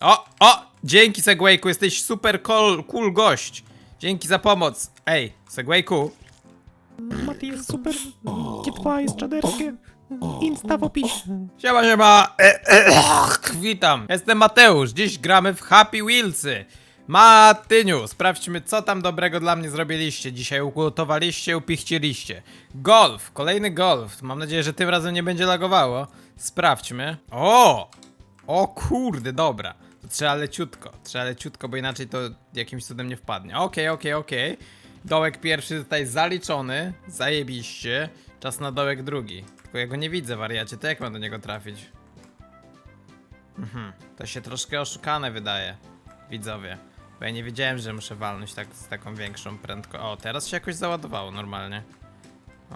O, o! Dzięki Segwayku, jesteś super cool, cool gość. Dzięki za pomoc. Ej, Segwayku. Mati jest super. G2 jest czaderskie. Insta w opisie. Siema, siema. E, e, ach, witam. Jestem Mateusz. Dziś gramy w Happy Wheelsy. Matyniu, sprawdźmy co tam dobrego dla mnie zrobiliście. Dzisiaj ugotowaliście, upichciliście. Golf, kolejny golf. Mam nadzieję, że tym razem nie będzie lagowało. Sprawdźmy. O! O kurde, dobra. To trzeba leciutko, trzeba leciutko, bo inaczej to jakimś cudem nie wpadnie. Okej, okej, okej. Dołek pierwszy tutaj zaliczony. Zajebiście. Czas na dołek drugi. Tylko ja go nie widzę, wariacie. To jak mam do niego trafić? Mhm. To się troszkę oszukane wydaje, widzowie. Bo ja nie wiedziałem, że muszę walnąć tak z taką większą prędkością. O, teraz się jakoś załadowało normalnie.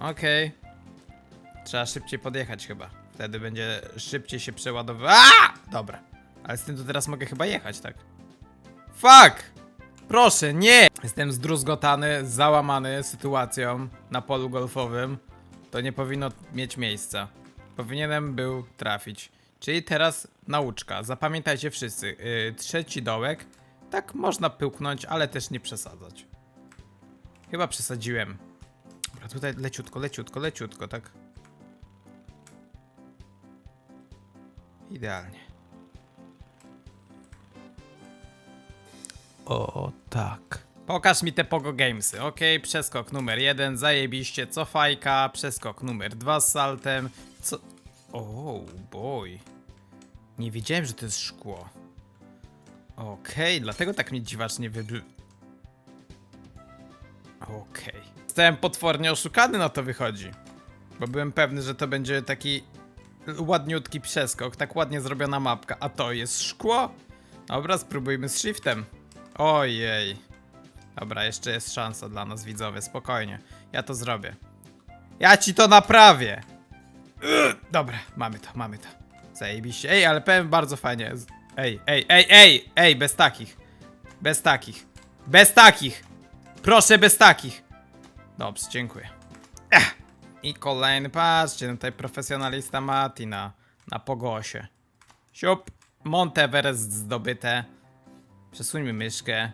Okej. Trzeba szybciej podjechać chyba. Wtedy będzie szybciej się przeładowywać. Dobra. Ale z tym to teraz mogę chyba jechać, tak? Fuck! Proszę, nie! Jestem zdruzgotany, załamany sytuacją na polu golfowym. To nie powinno mieć miejsca. Powinienem był trafić. Czyli teraz nauczka. Zapamiętajcie wszyscy. Yy, trzeci dołek. Tak można pyłknąć, ale też nie przesadzać. Chyba przesadziłem. Dobra, tutaj leciutko, leciutko, leciutko, tak? Idealnie. O, tak. Pokaż mi te Pogo Gamesy. Okej, przeskok numer jeden, zajebiście, cofajka, przeskok numer dwa z saltem. Co? O, boy. Nie wiedziałem, że to jest szkło. Okej, dlatego tak mnie dziwacznie wybl... Okej. Zostałem potwornie oszukany, na to wychodzi. Bo byłem pewny, że to będzie taki ładniutki przeskok, tak ładnie zrobiona mapka. A to jest szkło? Dobra, spróbujmy z shiftem. Ojej. Dobra, jeszcze jest szansa dla nas, widzowie, spokojnie. Ja to zrobię. Ja ci to naprawię! Dobra, mamy to, mamy to. Zajebiście. Ej, ale powiem bardzo fajnie. Ej, ej, ej, ej, ej, bez takich. Bez takich. Bez takich! Proszę, bez takich! Dobrze, dziękuję. Ech. I kolejny, patrzcie, no tutaj profesjonalista Mati na, na pogosie. Siup, Monteverest zdobyte. Przesuńmy myszkę.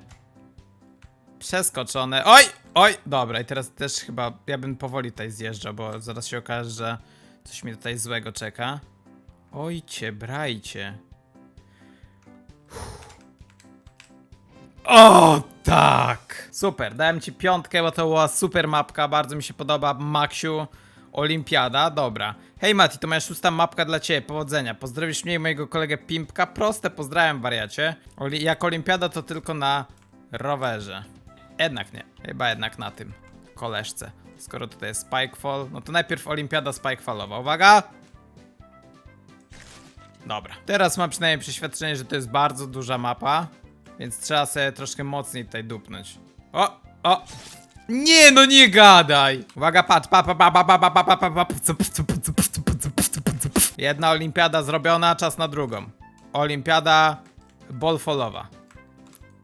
Przeskoczone. Oj! Oj! Dobra, i teraz też chyba ja bym powoli tutaj zjeżdżał, bo zaraz się okaże, że coś mi tutaj złego czeka. Ojcie, brajcie. O, tak! Super, dałem ci piątkę, bo to była super mapka, bardzo mi się podoba. Maksiu, Olimpiada, dobra. Hej Mati, to moja szósta mapka dla ciebie, powodzenia. Pozdrowisz mnie i mojego kolegę Pimpka. Proste, pozdrawiam wariacie. Oli jak Olimpiada to tylko na rowerze. Jednak nie, chyba jednak na tym koleżce. Skoro tutaj jest Spikefall, no to najpierw Olimpiada Spikefallowa. Uwaga! Dobra. Teraz mam przynajmniej przeświadczenie, że to jest bardzo duża mapa, więc trzeba sobie troszkę mocniej tutaj dupnąć. O, o! Nie, no nie gadaj! Uwaga, patrz, pa, pa, pa, pa, pa, pa, pa, pa, pa, pa, pucu, pucu, pucu, pucu, pucu, pucu, pucu, pucu. Jedna olimpiada zrobiona, czas na drugą. Olimpiada bolfolowa.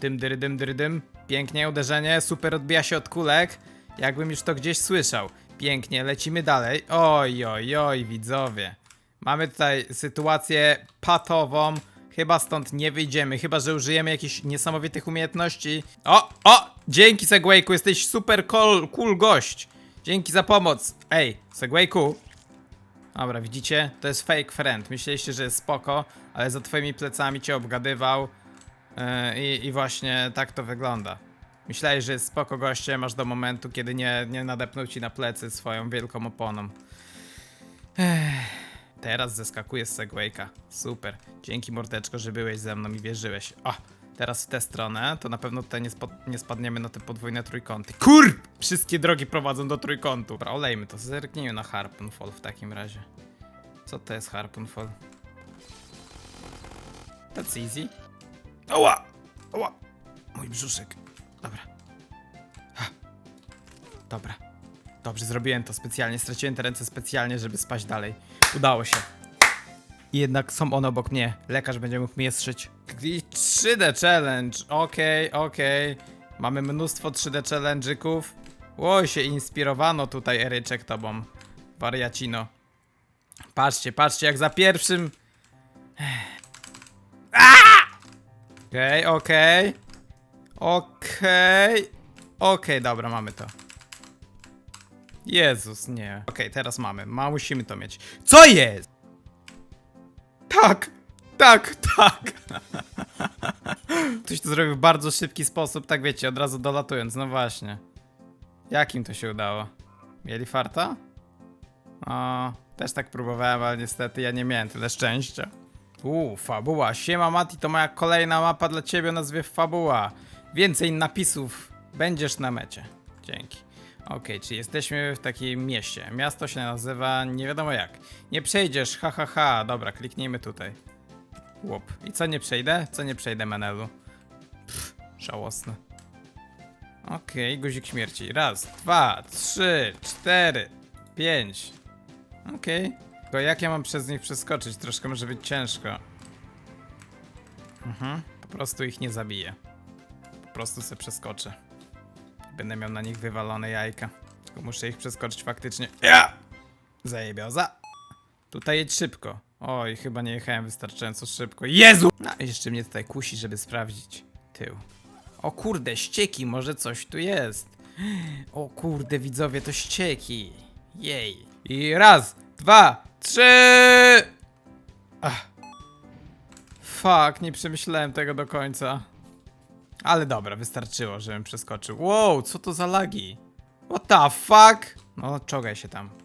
Dym, dyry, dym, dyry, dym. Pięknie, uderzenie, super odbija się od kulek. Jakbym już to gdzieś słyszał. Pięknie, lecimy dalej. Oj, oj, oj, widzowie. Mamy tutaj sytuację patową. Chyba stąd nie wyjdziemy, chyba że użyjemy jakichś niesamowitych umiejętności. O, o! Dzięki Segwayku, jesteś super cool, cool gość. Dzięki za pomoc. Ej, Segwayku. Dobra, widzicie? To jest fake friend. Myśleliście, że jest spoko, ale za twoimi plecami cię obgadywał. Yy, i, I właśnie tak to wygląda. Myślałeś, że jest spoko gościem, aż do momentu, kiedy nie, nie nadepnął ci na plecy swoją wielką oponą. Teraz zeskakuję z Segwayka. Super. Dzięki mordeczko, że byłeś ze mną i wierzyłeś. O, teraz w tę stronę, to na pewno tutaj nie, nie spadniemy na te podwójne trójkąty. Kur! Wszystkie drogi prowadzą do trójkątu. Dobra, olejmy to. Zerknijmy na Harpoon Fall w takim razie. Co to jest Harpoon Fall? That's easy. Oła! Oła! Mój brzuszek. Dobra. Ha. Dobra. Dobrze, zrobiłem to specjalnie. Straciłem te ręce specjalnie, żeby spaść dalej. Udało się. I jednak są one obok mnie. Lekarz będzie mógł mnie strzyć. I 3D challenge. Okej, okej. Mamy mnóstwo 3D challenge'yków. Ło, się inspirowano tutaj Eryczek tobą. Wariacino. Patrzcie, patrzcie, jak za pierwszym... Okej, okej. Okej. Okej, dobra, mamy to. Jezus, nie. Okej, teraz mamy. Ma, musimy to mieć. Co jest? Tak, tak, tak. Ktoś to zrobił w bardzo szybki sposób, tak wiecie, od razu dolatując. No właśnie. Jakim to się udało? Mieli farta? O, też tak próbowałem, ale niestety ja nie miałem tyle szczęścia. Uuu, fabuła. Siema Mati, to moja kolejna mapa dla ciebie o nazwie Fabuła. Więcej napisów będziesz na mecie. Dzięki. Okej, czyli jesteśmy w takim mieście. Miasto się nazywa nie wiadomo jak. Nie przejdziesz, ha ha ha. Dobra, kliknijmy tutaj. Łop. I co nie przejdę? Co nie przejdę, Menelu? Pff, żałosne. Okej, guzik śmierci. Raz, dwa, trzy, cztery, pięć. Okej. Tylko jak ja mam przez nich przeskoczyć? Troszkę może być ciężko. Mhm. Po prostu ich nie zabiję. Po prostu se przeskoczę. Będę miał na nich wywalone jajka. Tylko muszę ich przeskoczyć faktycznie. Ja! Zajebioza. Tutaj jedź szybko. Oj, chyba nie jechałem wystarczająco szybko. Jezu! No, jeszcze mnie tutaj kusi, żeby sprawdzić tył. O kurde, ścieki, może coś tu jest. O kurde, widzowie, to ścieki. Jej. I raz, dwa, trzy! Ach. Fuck, nie przemyślałem tego do końca. Ale dobra, wystarczyło, żebym przeskoczył. Wow, co to za lagi? What the fuck? No, czogaj się tam.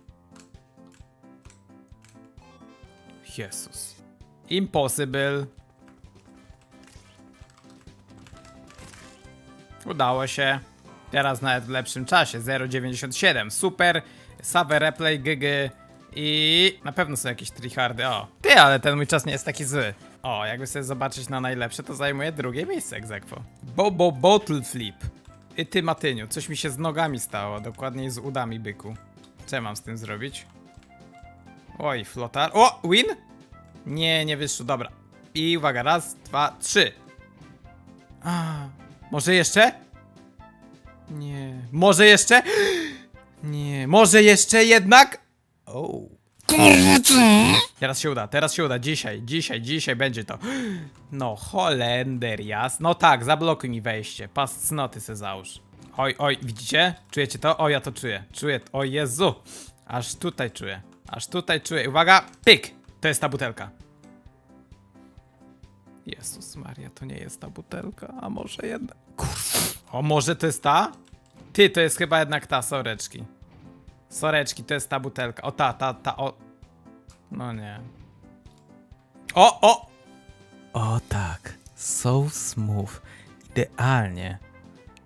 Jezus. Impossible. Udało się. Teraz nawet w lepszym czasie. 0,97. Super. Save replay, GG. I na pewno są jakieś trihardy. O, ty, ale ten mój czas nie jest taki zły. O, jakby sobie zobaczyć na najlepsze, to zajmuje drugie miejsce egzekwo. Bobo Bottle Flip. I ty, Matyniu, coś mi się z nogami stało, dokładniej z udami byku. Co ja mam z tym zrobić? Oj, flotar. O, win? Nie, nie wyszło, dobra. I uwaga, raz, dwa, trzy. A, może jeszcze? Nie. Może jeszcze? Nie. Może jeszcze jednak? O. Teraz się uda, teraz się uda. Dzisiaj, dzisiaj, dzisiaj będzie to. No, Holender, jas. No tak, zablokuj mi wejście. Pas cnoty se załóż. Oj, oj, widzicie? Czujecie to? O, ja to czuję. Czuję. O Jezu. Aż tutaj czuję. Aż tutaj czuję. Uwaga, pyk. To jest ta butelka. Jezus Maria, to nie jest ta butelka, a może jednak. Kurwa. O, może to jest ta? Ty, to jest chyba jednak ta, soreczki. Soreczki, to jest ta butelka. O, ta, ta, ta, o. No nie. O, o! O tak, so smooth. Idealnie,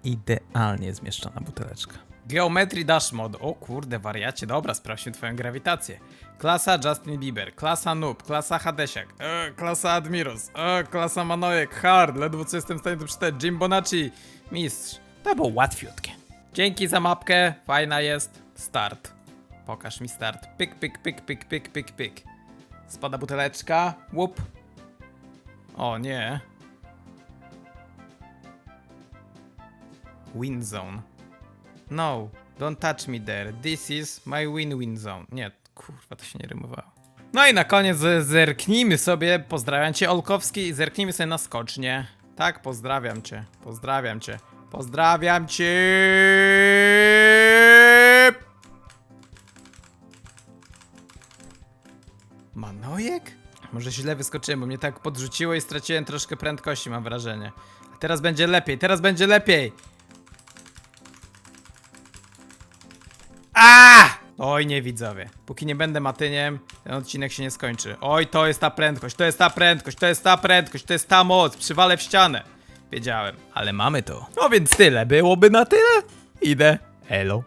idealnie zmieszczona buteleczka. Geometry Dash Mod. O kurde, wariacie. Dobra, sprawdźmy twoją grawitację. Klasa Justin Bieber, klasa Noob, klasa Hadesiak, e, klasa Admiros, e, klasa Manojek, Hard, ledwo co jestem w stanie to przeczytać, Jim Bonacci, Mistrz. To było łatwiutkie. Dzięki za mapkę, fajna jest. Start. Pokaż mi start. Pyk, pyk, pyk, pyk, pyk, pyk, pyk. Spada buteleczka. Łup. O nie. Win zone. No, don't touch me there. This is my win-win zone. Nie, kurwa, to się nie rymowało. No i na koniec zerknijmy sobie, pozdrawiam cię Olkowski zerknijmy sobie na skocznie. Tak, pozdrawiam cię, pozdrawiam cię, pozdrawiam cię. Manojek? Może źle wyskoczyłem, bo mnie tak podrzuciło i straciłem troszkę prędkości, mam wrażenie. A teraz będzie lepiej, teraz będzie lepiej. Oj, nie widzowie. Póki nie będę matyniem, ten odcinek się nie skończy. Oj, to jest ta prędkość, to jest ta prędkość, to jest ta prędkość, to jest ta moc. Przywalę w ścianę. Wiedziałem, ale mamy to. No więc tyle, byłoby na tyle. Idę. Elo.